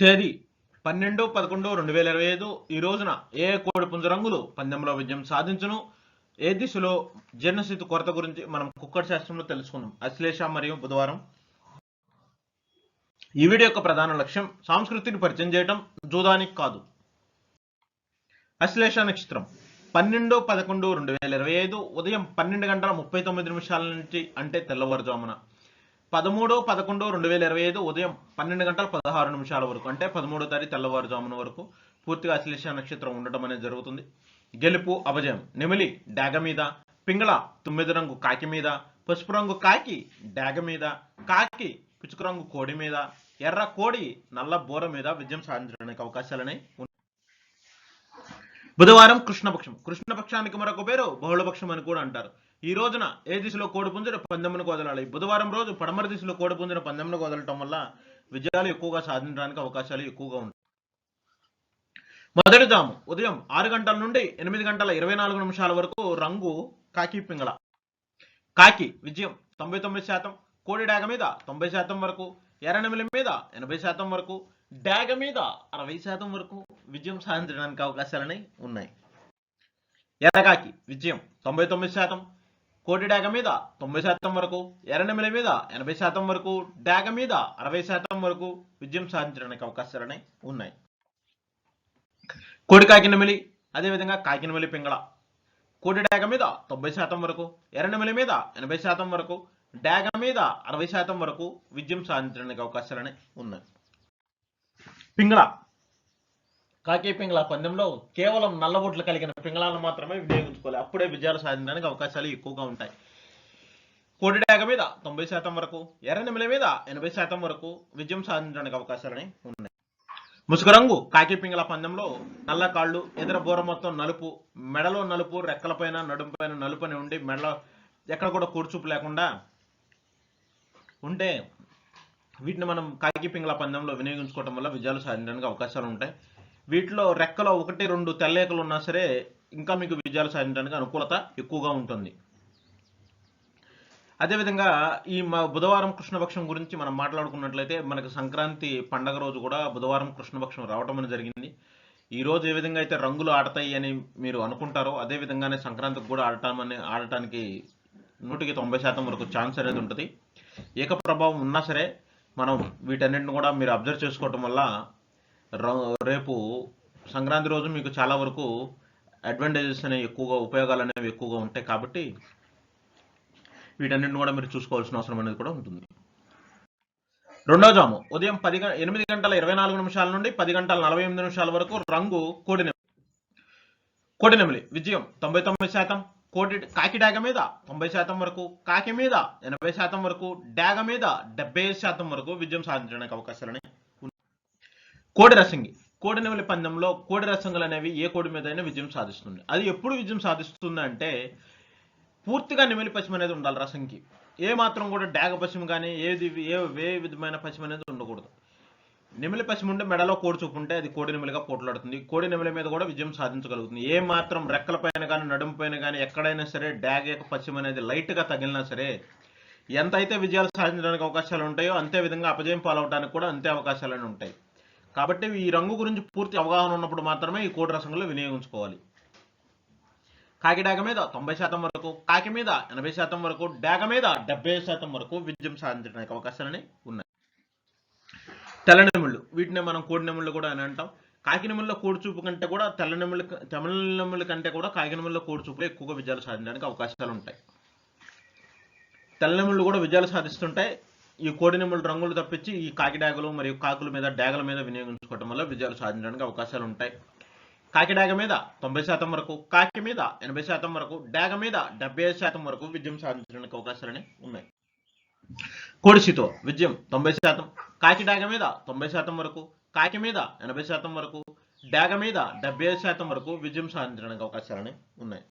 తేదీ పన్నెండు పదకొండు రెండు వేల ఇరవై ఐదు. ఈ రోజున ఏ కోడి పుంజ రంగులు పందెంలో విజయం సాధించును? ఏ దిశలో జీర్ణస్థితి కొరత గురించి మనం కుక్కర్ శాస్త్రంలో తెలుసుకుందాం. అశ్లేష మరియు బుధవారం. ఈ వీడియో యొక్క ప్రధాన లక్ష్యం సంస్కృతిని పరిచయం చేయడం జూదానికి కాదు. అశ్లేష నక్షత్రం. పన్నెండు పదకొండు రెండు వేల ఇరవై ఐదు. ఉదయం పన్నెండు గంటల ముప్పై తొమ్మిది నిమిషాల నుంచి అంటే తెల్లవారుజామున. పదమూడు పదకొండు రెండు వేల ఇరవై ఐదు ఉదయం పన్నెండు గంటల పదహారు నిమిషాల వరకు అంటే పదమూడో తారీఖు తెల్లవారుజామున వరకు పూర్తిగా అశ్లేష నక్షత్రం ఉండటం అనేది జరుగుతుంది. గెలుపు అభజయం నెమిలి డాగ మీద. పింగళ తుమ్మిది రంగు కాకి మీద. పసుపు రంగు కాకి డాగ మీద. కాకి పిచుకు రంగు కోడి మీద. ఎర్ర కోడి నల్ల బోర మీద విజయం సాధించడానికి అవకాశాలని బుధవారం కృష్ణపక్షం. కృష్ణపక్షానికి మరొక పేరు బహుళపక్షం అని కూడా అంటారు. ఈ రోజున ఏ దిశలో కోడి పుంజున పందెమును వదలాలి బుధవారం రోజు పడమర దిశలో కోడి పుంజున పందెమును వదలటం వల్ల విజయాలు ఎక్కువగా సాధించడానికి అవకాశాలు ఎక్కువగా ఉంటాయి. మొదటి జాము. ఉదయం ఆరు గంటల నుండి ఎనిమిది గంటల ఇరవై నాలుగు నిమిషాల వరకు రంగు కాకి పింగళ. కాకి విజయం తొంభై తొమ్మిది శాతం కోడి డాగ మీద తొంభై శాతం వరకు ఎర్రనెమిలి మీద ఎనభై శాతం వరకు డాగ మీద అరవై శాతం వరకు విజయం సాధించడానికి అవకాశాలని ఉన్నాయి. ఎర్రకాకి విజయం తొంభై తొమ్మిది శాతం కోటి డాగ మీద తొంభై శాతం వరకు ఎర్రనెమిలి మీద ఎనభై శాతం వరకు డాగ మీద అరవై శాతం వరకు విజయం సాధించడానికి అవకాశాలని ఉన్నాయి. కోడి కాకినమిలి అదేవిధంగా కాకినమిలి పింగళ. కోటి డాగ మీద తొంభై శాతం వరకు ఎర్రనిమిల మీద ఎనభై శాతం వరకు డాగ మీద అరవై శాతం వరకు విజయం సాధించడానికి అవకాశాలని ఉన్నాయి. పింగళ. కాకి పింగళ పందెంలో కేవలం నల్లబొట్లు కలిగిన పింగళాలను మాత్రమే వినియోగించుకోవాలి. అప్పుడే విజయాలు సాధించడానికి అవకాశాలు ఎక్కువగా ఉంటాయి. కోడిడాగ మీద తొంభై శాతం వరకు ఎర్రనిమిల మీద ఎనభై శాతం వరకు విజయం సాధించడానికి అవకాశాలని ఉన్నాయి. ముసుగు రంగు కాకి పింగళ పందెంలో నల్ల కాళ్ళు ఎదుర బోర మొత్తం నలుపు మెడలో నలుపు రెక్కలపైన నడుంపైన నలుపు అని ఉండి మెడలో ఎక్కడ కూడా కూర్చూపు లేకుండా ఉంటే వీటిని మనం కాకి పింగళ పందెంలో వినియోగించుకోవడం వల్ల విజయాలు సాధించడానికి అవకాశాలు ఉంటాయి. వీటిలో రెక్కలో ఒకటి రెండు తెల్లేకలు ఉన్నా సరే ఇంకా మీకు విజయాలు సాధించడానికి అనుకూలత ఎక్కువగా ఉంటుంది. అదేవిధంగా ఈ మా బుధవారం కృష్ణపక్షం గురించి మనం మాట్లాడుకున్నట్లయితే మనకు సంక్రాంతి పండగ రోజు కూడా బుధవారం కృష్ణపక్షం రావటం అనేది జరిగింది. ఈ రోజు ఏ విధంగా అయితే రంగులు ఆడతాయి అని మీరు అనుకుంటారో అదే విధంగానే సంక్రాంతికి కూడా ఆడటామని ఆడటానికి నూటికి తొంభై శాతం వరకు ఛాన్స్ అనేది ఉంటుంది. ఏక ప్రభావం ఉన్నా సరే మనం వీటన్నిటిని కూడా మీరు అబ్జర్వ్ చేసుకోవటం వల్ల రేపు సంక్రాంతి రోజు మీకు చాలా వరకు అడ్వాంటేజెస్ అనేవి ఎక్కువగా ఉపయోగాలు అనేవి ఎక్కువగా ఉంటాయి కాబట్టి వీటన్నిటిని కూడా మీరు చూసుకోవాల్సిన అవసరం అనేది కూడా ఉంటుంది. రెండో జాము. ఉదయం పది ఎనిమిది గంటల ఇరవై నాలుగు నిమిషాల నుండి పది గంటల నలభై ఎనిమిది నిమిషాల వరకు రంగు కోడినెమిలి కోడినెమిలి విజయం తొంభై తొమ్మిది శాతం. కోటి కాకి డాగ మీద తొంభై శాతం వరకు కాకి మీద ఎనభై శాతం వరకు డాగ మీద డెబ్బై శాతం వరకు విజయం సాధించడానికి అవకాశాలని కోడి రసంగి. కోడి నెమలి పందెంలో కోడి రసంగులు అనేవి ఏ కోడి మీద అయినా విజయం సాధిస్తుంది. అది ఎప్పుడు విజయం సాధిస్తుంది అంటే పూర్తిగా నెమిలి పశ్చిమ అనేది ఉండాలి రసంకి ఏ మాత్రం కూడా డాగ పశ్చిమ కానీ ఏది ఏ ఏ విధమైన పశ్చిమ అనేది ఉండకూడదు. నెమిలి పశ్చిమ ఉంటే మెడలో కోడి చూపు ఉంటే అది కోడి నెమిలిగా పోట్లాడుతుంది. కోడి నెమిలి మీద కూడా విజయం సాధించగలుగుతుంది. ఏ మాత్రం రెక్కల పైన కానీ నడుము పైన కానీ ఎక్కడైనా సరే డాగ్ యొక్క పశ్చిమ అనేది లైట్గా తగిలినా సరే ఎంత అయితే విజయాలు సాధించడానికి అవకాశాలు ఉంటాయో అంతే విధంగా అపజయం పాలవడానికి కూడా అంతే అవకాశాలు ఉంటాయి. కాబట్టి ఈ రంగు గురించి పూర్తి అవగాహన ఉన్నప్పుడు మాత్రమే ఈ కోడి రసంలో వినియోగించుకోవాలి కాకి డాగ మీద తొంభై శాతం వరకు కాకి మీద ఎనభై శాతం వరకు డాగ మీద డెబ్బై శాతం వరకు విజయం సాధించడానికి అవకాశాలని ఉన్నాయి. తెల్ల నెముళ్ళు వీటిని మనం కోడి నెముళ్ళు కూడా అని అంటాం. కాకి కోడిచూపు కంటే కూడా తెల్ల నెముళ్ళ కంటే కూడా కాకి కోడిచూపులు ఎక్కువగా విజయాలు సాధించడానికి అవకాశాలు ఉంటాయి. తెల్ల కూడా విజయాలు సాధిస్తుంటాయి. ఈ కోడినెమ్మలు రంగులు తప్పించి ఈ కాకి డాగలు మరియు కాకుల మీద డాగల మీద వినియోగించుకోవడం వల్ల విజయాలు సాధించడానికి అవకాశాలు ఉంటాయి. కాకి డాగ మీద తొంభై శాతం వరకు కాకి మీద ఎనభై శాతం వరకు డాగ మీద డెబ్బై ఐదు శాతం వరకు విజయం సాధించడానికి అవకాశాలని ఉన్నాయి. కోడిసితో విజయం తొంభై శాతం కాకి డాగ మీద తొంభై శాతం వరకు కాకి మీద ఎనభై శాతం వరకు డాగ మీద డెబ్బై ఐదు శాతం వరకు విజయం సాధించడానికి అవకాశాలని ఉన్నాయి.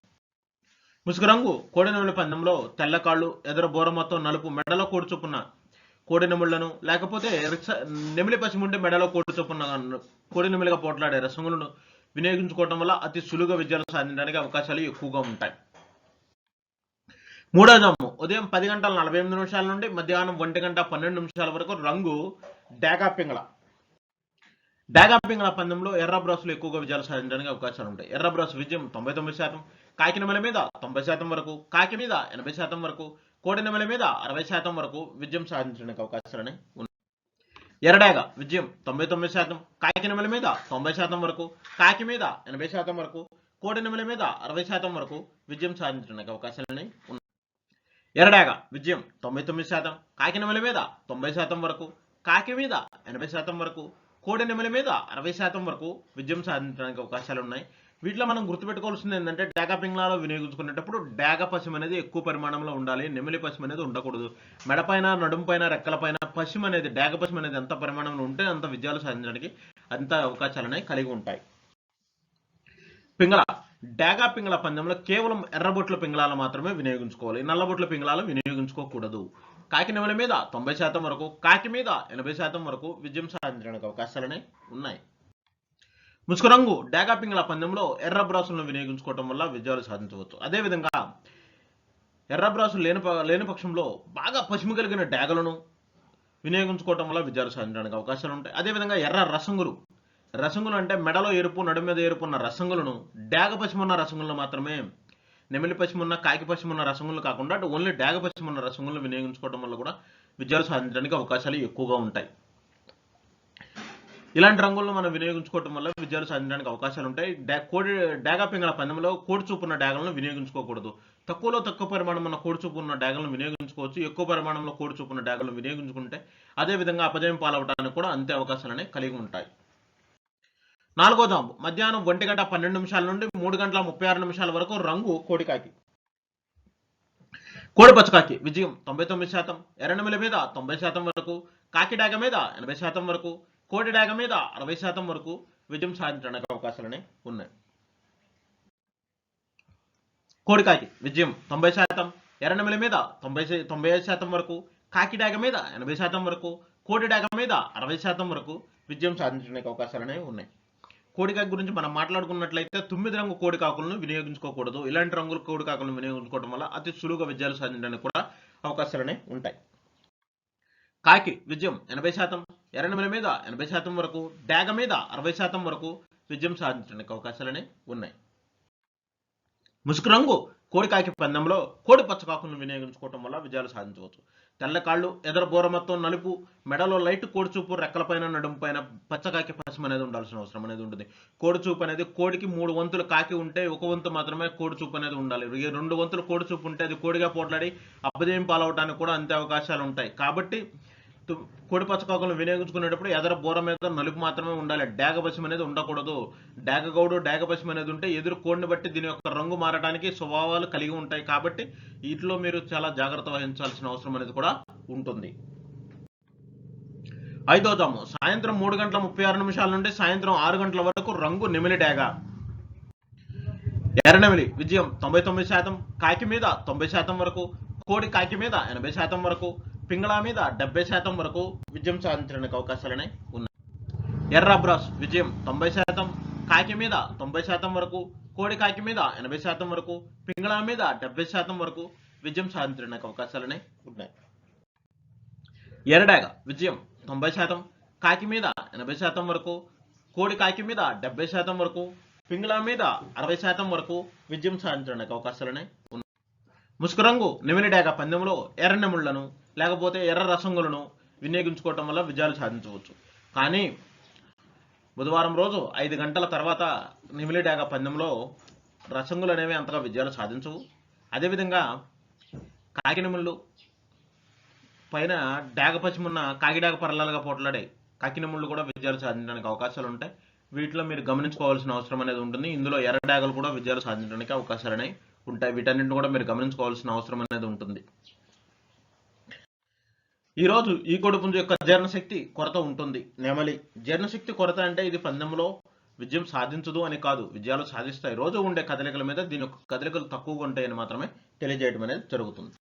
ముసుగు రంగు కోడినెముల పందెంలో తెల్ల కాళ్ళు ఎదురు బోర మొత్తం నలుపు మెడలో కూడుచుకున్న కోడి నెముళ్ళను లేకపోతే రిక్ష- నెమిలి పశ్చిమ ఉంటే మెడలో కోడి చొప్పున కోడి నెమిలిగా పోట్లాడే రసములను వినియోగించుకోవడం వల్ల అతి సులువుగా విజయాలు సాధించడానికి అవకాశాలు ఎక్కువగా ఉంటాయి. మూడో జాము. ఉదయం పది గంటల నలభై ఎనిమిది నిమిషాల నుండి మధ్యాహ్నం ఒంటి గంట పన్నెండు నిమిషాల వరకు రంగు డేగా పింగళ. డేగా పింగళ పందెంలో ఎర్ర బ్రాసులు ఎక్కువగా విజయాలు సాధించడానికి అవకాశాలు ఉంటాయి. ఎర్ర బ్రాసు విజయం తొంభై తొమ్మిది శాతం కాకినమల మీద తొంభై శాతం వరకు కాకి మీద ఎనభై శాతం వరకు కోడినెమల మీద అరవై శాతం వరకు విజయం సాధించడానికి అవకాశాలని ఉన్నాయి. ఎరడాగ విజయం తొంభై తొమ్మిది శాతం కాకి నెమల మీద తొంభై శాతం వరకు కాకి మీద ఎనభై శాతం వరకు కోడి నెమల మీద అరవై శాతం వరకు విజయం సాధించడానికి అవకాశాలని ఉన్నాయి. ఎరడాగ విజయం తొంభై తొమ్మిది శాతం కాకి నెమల మీద తొంభై శాతం వరకు కాకి మీద ఎనభై శాతం వరకు కోడి నెమల మీద అరవై శాతం వరకు విజయం సాధించడానికి అవకాశాలు ఉన్నాయి. వీటిలో మనం గుర్తుపెట్టుకోవాల్సింది ఏంటంటే డాగా పింగ్లాలో వినియోగించుకునేటప్పుడు డాగ పశ్చిమ అనేది ఎక్కువ పరిమాణంలో ఉండాలి నెమిలి పశ్చిమ అనేది ఉండకూడదు. మెడపైన నడుంపైన రెక్కలపైన పశ్చిమ అనేది డాగ పశ్చిమ అనేది ఎంత పరిమాణంలో ఉంటే అంత విజయాలు సాధించడానికి అంత అవకాశాలు అనేవి కలిగి ఉంటాయి. పింగళ డేగా పింగళ పందెంలో కేవలం ఎర్రబొట్ల పింగళాలు మాత్రమే వినియోగించుకోవాలి. నల్లబొట్ల పింగళాలు వినియోగించుకోకూడదు. కాకి నెమల మీద తొంభై శాతం వరకు కాకి మీద ఎనభై శాతం వరకు విజయం సాధించడానికి అవకాశాలనే ఉన్నాయి. ముసుకురంగు రంగు డాగా పందెంలో ఎర్ర బ్రాసులను వినియోగించుకోవటం వల్ల విజయాలు సాధించవచ్చు. అదేవిధంగా ఎర్ర బ్రాసులు లేని ప- లేని పక్షంలో బాగా పశ్చిమ కలిగిన డాగలను వినియోగించుకోవటం వల్ల విజయాలు సాధించడానికి అవకాశాలు ఉంటాయి. అదేవిధంగా ఎర్ర రసంగులు. రసంగులు అంటే మెడలో ఎరుపు నడు మీద ఎరుపు ఉన్న రసంగులను డాగ పశ్చిమ ఉన్న రసంగులను మాత్రమే నెమిలి పశ్చిమ ఉన్న కాకి పశ్చిమ ఉన్న రసంగులు కాకుండా అటు ఓన్లీ డాగ పశ్చిమ ఉన్న రసంగులను వినియోగించుకోవడం వల్ల కూడా విజయాలు సాధించడానికి అవకాశాలు ఎక్కువగా ఉంటాయి. ఇలాంటి రంగులను మనం వినియోగించుకోవడం వల్ల విజయాలు సాధించడానికి అవకాశాలు ఉంటాయి. డా- కోడి డాగా పింగళ పందెంలో కోడి చూపు ఉన్న డాగలను వినియోగించుకోకూడదు. తక్కువలో తక్కువ పరిమాణం ఉన్న కోడి చూపు ఉన్న డాగలను వినియోగించుకోవచ్చు. ఎక్కువ పరిమాణంలో కోడి చూపు ఉన్న డాగలను వినియోగించుకుంటే అదే విధంగా అపజయం పాలవడానికి కూడా అంతే అవకాశాలనే కలిగి ఉంటాయి. నాలుగో జాంబు. మధ్యాహ్నం ఒంటి గంట పన్నెండు నిమిషాల నుండి మూడు గంటల ముప్పై ఆరు నిమిషాల వరకు రంగు కోడికాకి కోడి పచ్చకాకి విజయం తొంభై తొమ్మిది శాతం ఎర్రనమిల మీద తొంభై శాతం వరకు కాకి డాగ మీద ఎనభై శాతం వరకు కోటిడాగ మీద అరవై శాతం వరకు విజయం సాధించడానికి అవకాశాలనే ఉన్నాయి. కోడికాకి విజయం తొంభై శాతం ఎర్రనెమిల మీద తొంభై తొంభై ఐదు శాతం వరకు కాకి డాగ మీద ఎనభై శాతం వరకు కోడి డాగ మీద అరవై శాతం వరకు విజయం సాధించడానికి అవకాశాలనే ఉన్నాయి. కోడికాకు గురించి మనం మాట్లాడుకున్నట్లయితే తొమ్మిది రంగు కోడికాకులను వినియోగించుకోకూడదు. ఇలాంటి రంగుల కోడికాకులను వినియోగించుకోవడం వల్ల అతి సులువుగా విజయాలు సాధించడానికి కూడా అవకాశాలనే ఉంటాయి. కాకి విజయం ఎనభై శాతం ఎర్రనమల మీద ఎనభై శాతం వరకు డాగ మీద అరవై శాతం వరకు విజయం సాధించడానికి అవకాశాలనే ఉన్నాయి. ముసుగు రంగు కోడికాకి పందెంలో కోడి పచ్చకాకులను వినియోగించుకోవటం వల్ల విజయాలు సాధించవచ్చు. తెల్ల కాళ్ళు ఎదర బోర మొత్తం నలుపు మెడలో లైట్ కోడిచూపు రెక్కలపైన పైన పచ్చకాకి పశ్చిమ అనేది ఉండాల్సిన అవసరం అనేది ఉంటుంది. కోడిచూపు అనేది కోడికి మూడు వంతులు కాకి ఉంటే ఒక వంతు మాత్రమే కోడిచూపు అనేది ఉండాలి. ఈ రెండు వంతులు కోడిచూపు ఉంటే అది కోడిగా పోట్లాడి అపజయం పాలవడానికి కూడా అంతే అవకాశాలు ఉంటాయి. కాబట్టి కోడి పచ్చకాకులను వినియోగించుకునేటప్పుడు ఎదర బోర మీద నలుపు మాత్రమే ఉండాలి. డాగ పశ్చిమ అనేది ఉండకూడదు. డాగ గౌడు డాగ పశ్చిమ అనేది ఉంటే ఎదురు కోడిని బట్టి దీని యొక్క రంగు మారడానికి స్వభావాలు కలిగి ఉంటాయి కాబట్టి వీటిలో మీరు చాలా జాగ్రత్త వహించాల్సిన అవసరం అనేది కూడా ఉంటుంది. ఐదో జాము సాయంత్రం మూడు గంటల ముప్పై ఆరు నిమిషాల నుండి సాయంత్రం ఆరు గంటల వరకు రంగు నెమిలి డాగ. ఎర్రనెమిలి విజయం తొంభై తొమ్మిది శాతం. కాకి మీద తొంభై శాతం వరకు. కోడి కాకి మీద ఎనభై శాతం వరకు. పింగళ మీద డెబ్బై శాతం వరకు విజయం సాధించడానికి అవకాశాలనే ఉన్నాయి. ఎర్ర బ్రాస్ విజయం తొంభై శాతం కాకి మీద తొంభై శాతం వరకు కోడి కాకి మీద ఎనభై శాతం వరకు పింగళ మీద డెబ్బై శాతం వరకు విజయం సాధించడానికి అవకాశాలనే ఉన్నాయి. ఎర్రడాగ విజయం తొంభై శాతం కాకి మీద ఎనభై శాతం వరకు కోడి కాకి మీద డెబ్బై శాతం వరకు పింగళా మీద అరవై శాతం వరకు విజయం సాధించడానికి అవకాశాలనే ఉన్నాయి. ముసుకురంగు నిమిలిడాక పందెంలో ఎర్ర నెముళ్ళను లేకపోతే ఎర్ర రసంగులను వినియోగించుకోవటం వల్ల విజయాలు సాధించవచ్చు. కానీ బుధవారం రోజు ఐదు గంటల తర్వాత నిమిలిడాక పందెంలో రసంగులు అనేవి అంతగా విజయాలు సాధించవు. అదేవిధంగా కాకినెముళ్ళు పైన డాగ పచ్చిమున్న కాకిడాగ పరలాలుగా పోట్లాడే కాకినెముళ్ళు కూడా విజయాలు సాధించడానికి అవకాశాలు ఉంటాయి. వీటిలో మీరు గమనించుకోవాల్సిన అవసరం అనేది ఉంటుంది. ఇందులో ఎర్ర డాగలు కూడా విజయాలు సాధించడానికి అవకాశాలు అనేవి ఉంటాయి. వీటన్నింటిని కూడా మీరు గమనించుకోవాల్సిన అవసరం అనేది ఉంటుంది. ఈ రోజు ఈ కొడుపుంజు యొక్క జీర్ణశక్తి కొరత ఉంటుంది. నెమలి. జీర్ణశక్తి కొరత అంటే ఇది పందెంలో విజయం సాధించదు అని కాదు. విజయాలు సాధిస్తాయి. రోజు ఉండే కదలికల మీద దీని యొక్క కదలికలు తక్కువగా ఉంటాయని మాత్రమే తెలియజేయడం అనేది జరుగుతుంది.